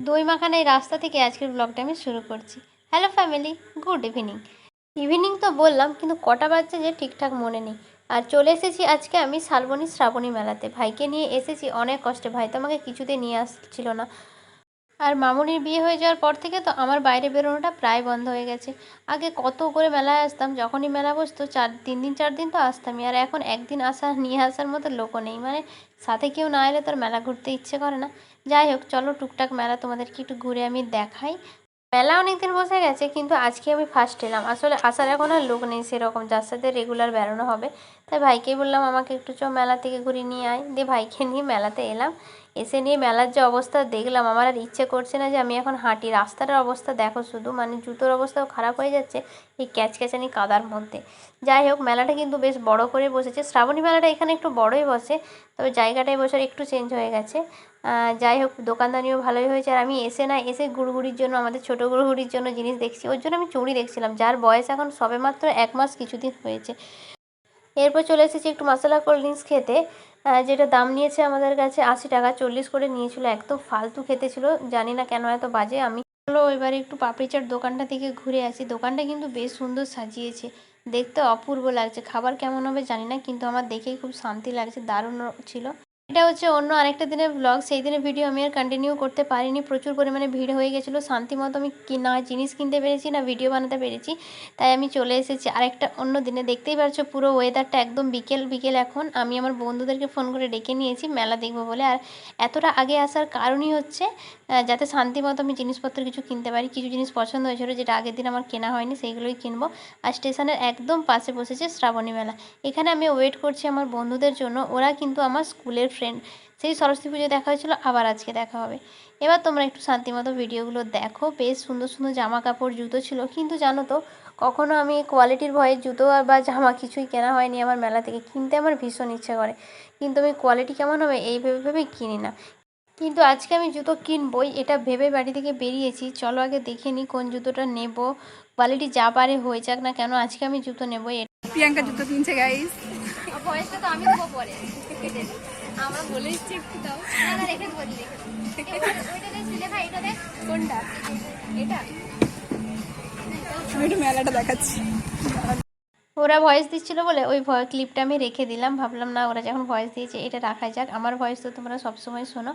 দই মাখানা এই রাস্তা থেকে আজকের ব্লগটা আমি শুরু করছি। Hello family good evening evening তো বললাম, কিন্তু কটা বাজছে যে ঠিকঠাক মনে নেই। আর চলে এসেছি আজকে আমি শালবনী শ্রাবণী মেলাতে। ভাইকে নিয়ে এসেছি, অনেক কষ্টে। ভাই তো আমাকে কিছুতে নিয়ে আসছিল না। আর মামুনির বিয়ে হয়ে যাওয়ার পর থেকে তো আমার বাইরে বেরোনোটা প্রায় বন্ধ হয়ে গেছে। আগে কত করে মেলায় আসতাম, যখনই মেলা বসতো, চার, তিন দিন, চার দিন তো আসতামই। আর এখন একদিন আসা, নিয়ে আসার মতো লোকও নেই। মানে সাথে কেউ না এলে তোর মেলা ঘুরতে ইচ্ছে করে না। যাই হোক, চলো টুকটাক মেলা তোমাদেরকে একটু ঘুরে আমি দেখাই। মেলা অনেক দিন বসে গেছে, কিন্তু আজকে আমি ফার্স্ট এলাম। আসলে আসার এখন আর লোক নেই সেরকম, যার সাথে রেগুলার বেরোনো হবে। তাই ভাইকেই বললাম, আমাকে একটু চ মেলা থেকে ঘুরিয়ে নিয়ে আয়। দিয়ে ভাইকে নিয়ে মেলাতে এলাম। এসে নিয়ে মেলার যে অবস্থা দেখলাম, আমার আর ইচ্ছে করছে না যে আমি এখন হাঁটি। রাস্তাটার অবস্থা দেখো শুধু মানে জুতোর অবস্থাও খারাপ হয়ে যাচ্ছে এই ক্যাচক্যাচানি কাদার মধ্যে। যাই হোক, মেলাটা কিন্তু বেশ বড় করে বসেছে। শ্রাবণী মেলাটা এখানে একটু বড়ই বসে, তবে জায়গাটা এবছর একটু চেঞ্জ হয়ে গেছে। যাই হোক, দোকানদানিও ভালোই হয়েছে। আর আমি এসে না, এসে গুড়গুড়ির জন্য, আমাদের ছোটো গুড়গুড়ির জন্য জিনিস দেখছি। ওর জন্য আমি চুড়ি দেখছিলাম, যার বয়স এখন সবেমাত্র এক মাস কিছুদিন হয়েছে। এরপর চলে এসেছি একটু মশলা কোল্ড ড্রিঙ্কস খেতে। যেটা দাম নিয়েছে আমাদের কাছে আশি টাকা, চল্লিশ করে নিয়েছিল, একদম ফালতু খেতে ছিল। জানি না কেন এত বাজে। আমি চলো এবারে একটু পাপড়ি চাট দোকানটা থেকে ঘুরে আসি। দোকানটা কিন্তু বেশ সুন্দর সাজিয়েছে। দেখতে অপূর্ব লাগছে। খাবার কেমন হবে জানি না, কিন্তু আমার দেখেই খুব শান্তি লাগছে। দারুণ ছিল। এটা হচ্ছে অন্য আরেকটা দিনের ব্লগ সেই দিনের ভিডিও আমি আর কন্টিনিউ করতে পারিনি। প্রচুর পরিমাণে ভিড় হয়ে গেছিল। শান্তি মতো আমি না জিনিস কিনতে পেরেছি, না ভিডিও বানাতে পেরেছি, তাই আমি চলে এসেছি আরেকটা অন্য দিনে। দেখতেই পারছ পুরো ওয়েদারটা একদম বিকেল বিকেল এখন। আমি আমার বন্ধুদেরকে ফোন করে ডেকে নিয়েছি, মেলা দেখব বলে। আর এতটা আগে আসার কারণই হচ্ছে যাতে শান্তি মতো আমি জিনিসপত্র কিছু কিনতে পারি। কিছু জিনিস পছন্দ হয়েছিল যেটা আগের দিন আমার কেনা হয়নি, সেইগুলোই কিনবো। আর স্টেশনের একদম পাশে বসেছে শ্রাবণী মেলা। এখানে আমি ওয়েট করছি আমার বন্ধুদের জন্য। ওরা কিন্তু আমার স্কুলের ফ্রেন্ড সেই সরস্বতী পুজো দেখা হয়েছিল আবার আজকে দেখা হবে। এবার তোমরা একটু শান্তিমতো ভিডিওগুলো দেখো। বেশ সুন্দর সুন্দর জামা কাপড় জুতো ছিল। কিন্তু জানো তো কখনো আমি কোয়ালিটির ভয়ে জুতো বা জামা কিছুই কেনা হয়নি আমার মেলা থেকে। কিনতে আমার ভীষণ ইচ্ছে করে। কিন্তু আমি কোয়ালিটি কেমন হবে এই ভেবে ভেবেই কিনি না। কিন্তু আজকে আমি জুতো কিনবই এটা ভেবে বাড়ি থেকে বেরিয়েছি। চলো আগে দেখে নিই কোন জুতোটা নেব। কোয়ালিটি যা পারে হয়ে যাক না কেন আজকে আমি জুতো নেব প্রিয়াঙ্কা জুতো কিনছে গাইস ভয়েসটা তো আমি দেবো পরে। আমরা বলে দিচ্ছি একটু দাও। না না রেখে দেবো। রেখে ওইটা দেখ লেখা এটা দেখ কোনটা? এটা? আমি একটু মেলাটা দেখাচ্ছি। ওরা ভয়েস দিচ্ছিল বলে ওই ভয় ক্লিপটা আমি রেখে দিলাম। ভাবলাম, না, ওরা যখন ভয়েস দিয়েছে, এটা রাখা যাক। আমার ভয়েস তো তোমরা সবসময় শোনো।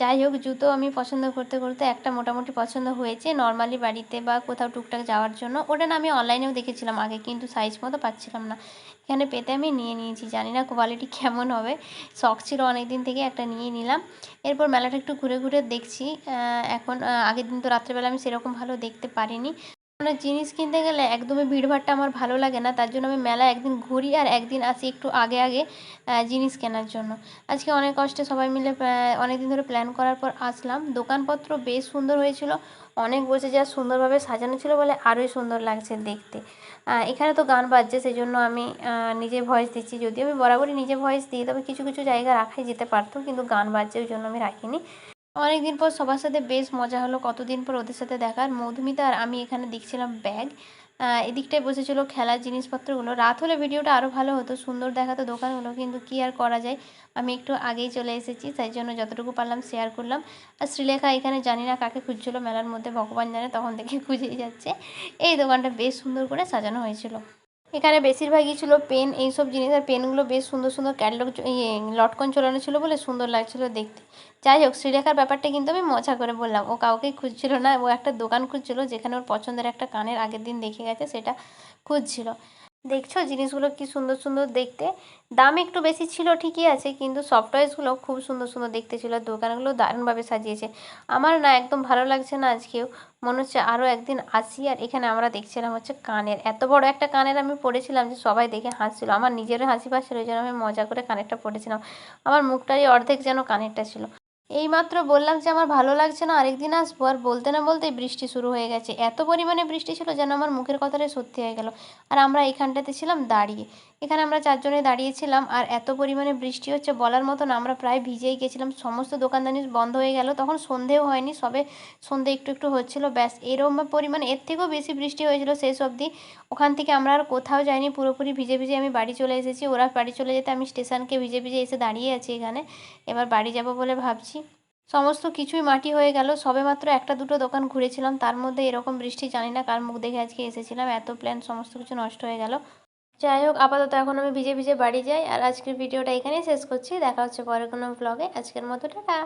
যাই হোক, জুতো আমি পছন্দ করতে করতে একটা মোটামুটি পছন্দ হয়েছে। নর্মালি বাড়িতে বা কোথাও টুকটাক যাওয়ার জন্য। ওটা না, আমি অনলাইনেও দেখেছিলাম আগে, কিন্তু সাইজ মতো পাচ্ছিলাম না। এখানে পেতে আমি নিয়ে নিয়েছি। জানি না কোয়ালিটি কেমন হবে। শখ ছিল অনেক দিন থেকে একটা নিয়ে নিলাম। এরপর মেলাটা একটু ঘুরে ঘুরে দেখছি। এখন আগের দিন তো রাত্রেবেলা আমি সেরকম ভালো দেখতে পারিনি। মানে জিনিস কিনতে গেলে একদমই ভিড়ভাড়টা আমার ভালো লাগে না। তার জন্য আমি মেলা একদিন ঘুরি আর একদিন আসি একটু আগে আগে জিনিস কেনার জন্য। আজকে অনেক কষ্টে সবাই মিলে অনেক দিন ধরে প্ল্যান করার পর আসলাম। দোকানপত্র বেশ সুন্দর হয়েছিল। অনেক বসে যা সুন্দরভাবে সাজানো ছিল বলে আরোই সুন্দর লাগছে দেখতে। এখানে তো গান বাজছে সেই জন্য আমি নিজে ভয়েস দিচ্ছি। যদিও আমি বরাবরই নিজে ভয়েস দিই, তবে কিছু কিছু জায়গা রাখাই যেতে পারতো, কিন্তু গান বাজছে ওই জন্য আমি রাখিনি। অনেকদিন পর সবার সাথে বেশ মজা হলো, কতদিন পর ওদের সাথে দেখার মধুমিতা আর আমি এখানে দেখছিলাম ব্যাগ এদিকটায় বসেছিল খেলার জিনিসপত্রগুলো। রাত হলে ভিডিওটা আরও ভালো হতো, সুন্দর দেখাতো দোকানগুলো, কিন্তু কী আর করা যায়? আমি একটু আগেই চলে এসেছি, তাই জন্য যতটুকু পারলাম শেয়ার করলাম। আর শ্রীলেখা এখানে জানি না কাকে খুঁজছিল, মেলার মধ্যে ভগবান জানে, তখন থেকে খুঁজেই যাচ্ছে। এই দোকানটা বেশ সুন্দর করে সাজানো হয়েছিল। এখানে বেশিরভাগই ছিল পেন, এইসব জিনিস, আর পেনগুলো বেশ সুন্দর সুন্দর ক্যাটলগ ইয়ে লটকন চলানো ছিল বলে সুন্দর লাগছিল দেখতে। যাই হোক, শ্রীরেখার ব্যাপারটা কিন্তু আমি মজা করে বললাম। ও কাউকেই খুঁজছিল না, ও একটা দোকান খুঁজছিল যেখানে ওর পছন্দের একটা কানের আগের দিন দেখে গেছে, সেটা খুঁজছিল। দেখছ? জিনিসগুলো কি সুন্দর সুন্দর দেখতে। দাম একটু বেশি ছিল, ঠিকই আছে, কিন্তু সফটওয়্যারসগুলো খুব সুন্দর সুন্দর দেখতে ছিল। দোকানগুলো দারুণভাবে সাজিয়েছে। আমার না একদম ভালো লাগছে না আজকেও। মনে হচ্ছে আরও একদিন আসি, আর এখানে আমরা দেখছিলাম হচ্ছে কানের। এত বড় একটা কানের আমি পড়েছিলাম যে সবাই দেখে হাসছিল। আমার নিজেরও হাসি পাচ্ছিল ওই জন্য আমি মজা করে কানেরটা পড়েছিলাম আমার মুখটারই অর্ধেক যেন কানেরটা ছিল। এইমাত্র বললাম যে আমার ভালো লাগছে না, আরেকদিন আসব। আর বলতে না বলতেই বৃষ্টি শুরু হয়ে গেছে। এত পরিমাণে বৃষ্টি ছিল যেন আমার মুখের কথাটাই সত্যি হয়ে গেল। আর আমরা এখানটাতে ছিলাম দাঁড়িয়ে। এখানে আমরা চারজনে দাঁড়িয়েছিলাম, আর এত পরিমাণে বৃষ্টি হচ্ছে বলার মতন আমরা প্রায় ভিজেই গেছিলাম, সমস্ত দোকানদানি বন্ধ হয়ে গেল। তখন সন্ধেও হয়নি, সবে সন্ধে একটু একটু হচ্ছিল, ব্যাস এরকম পরিমাণে, এর থেকেও বেশি বৃষ্টি হয়েছিল শেষ অবধি। ওখান থেকে আমরা আর কোথাও যাইনি, পুরোপুরি ভিজে ভিজে আমি বাড়ি চলে এসেছি। ওরা বাড়ি চলে যেতে আমি স্টেশনকে ভিজে ভিজে এসে দাঁড়িয়ে আছি এখানে। এবার বাড়ি যাব বলে ভাবছি। সমস্ত কিছুই মাটি হয়ে গেল, সবে মাত্র একটা দুটো দোকান ঘুরেছিলাম। তার মধ্যে এরকম বৃষ্টি জানি না কার মুখ দেখে আজকে এসেছিলাম। এত প্ল্যান সমস্ত কিছু নষ্ট হয়ে গেল। যাই হোক, আপাতত এখন আমি ভিজে ভিজে বাড়ি যাই, আর আজকের ভিডিওটা এখানেই শেষ করছি। দেখা হচ্ছে পরে কোনো ব্লগে আজকের মতো, টাটা!